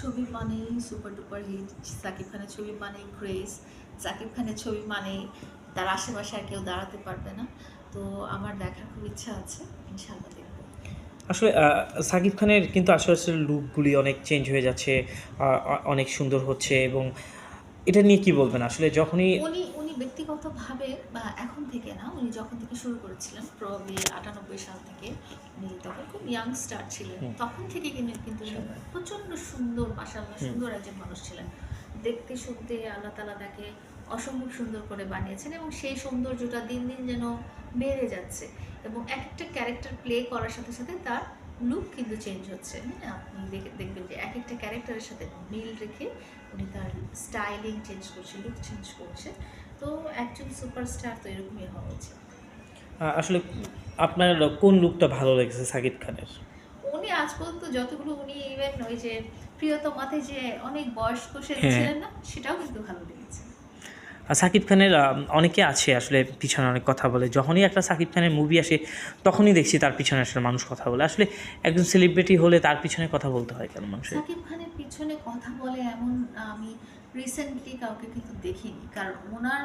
ছবি মানেই super duper hit Shakib খানের ছবি মানেই ক্রেজ সাকিব খানের ছবি মানেই তার আশেপাশে আর কেউ দাঁড়াতে পারবে না। তো আমার দেখার খুব ইচ্ছা আছে ইনশাল্লাহ আসলে সাকিব খানের কিন্তু আসলে লুকগুলি অনেক চেঞ্জ হয়ে যাচ্ছে অনেক সুন্দর হচ্ছে এবং এটা নিয়ে কি বলবেন? আসলে যখনই উনি উনি ব্যক্তিগতভাবে বা এখন থেকে না উনি যখন থেকে শুরু করেছিলেন প্রবলি আটানব্বই সাল থেকে উনি তখন খুব ইয়াং স্টার ছিলেন। তখন থেকে কিন্তু কিন্তু উনি প্রচণ্ড সুন্দর মাসাল্লাহ সুন্দর একজন মানুষ ছিলেন। দেখতে শুনতে আল্লাহ তালা তাকে অসম্ভব সুন্দর করে বানিয়েছেন এবং সেই সৌন্দর্যটা দিন দিন যেন বেড়ে যাচ্ছে এবং একটা ক্যারেক্টার প্লে করার সাথে সাথে তার লুক কিন্তু চেঞ্জ হচ্ছে হ্যাঁ? আপনি দেখে- দেখবেন যে এক একটা ক্যারেক্টারের সাথে মিল রেখে উনি তার স্টাইলিং চেঞ্জ করছে লুক চেঞ্জ করছে। তো একজন সুপারস্টার তো এরকমই হওয়া উচিত। আসলে আপনার কোন লুকটা ভালো লেগেছে সাকিব খানের? উনি আজ পর্যন্ত যতগুলো উনি ইভেন ওই যে প্রিয়তমাতে যে অনেক বয়স্ক হ্যাঁ। না সেটাও কিন্তু ভালো লেগেছে। সাকিব খানের অনেকে আছে আসলে পিছনে অনেক কথা বলে। যখনই একটা সাকিব খানের মুভি আসে, তখনই দেখছি তার পিছনে আসলে মানুষ কথা বলে। আসলে একজন সেলিব্রিটি হলে তার পিছনে কথা বলতে হয় কেন মানুষের? সাকিব খানের পিছনে কথা বলে এমন আমি রিসেন্টলি কাউকে কিন্তু দেখিনি। কারণ ওনার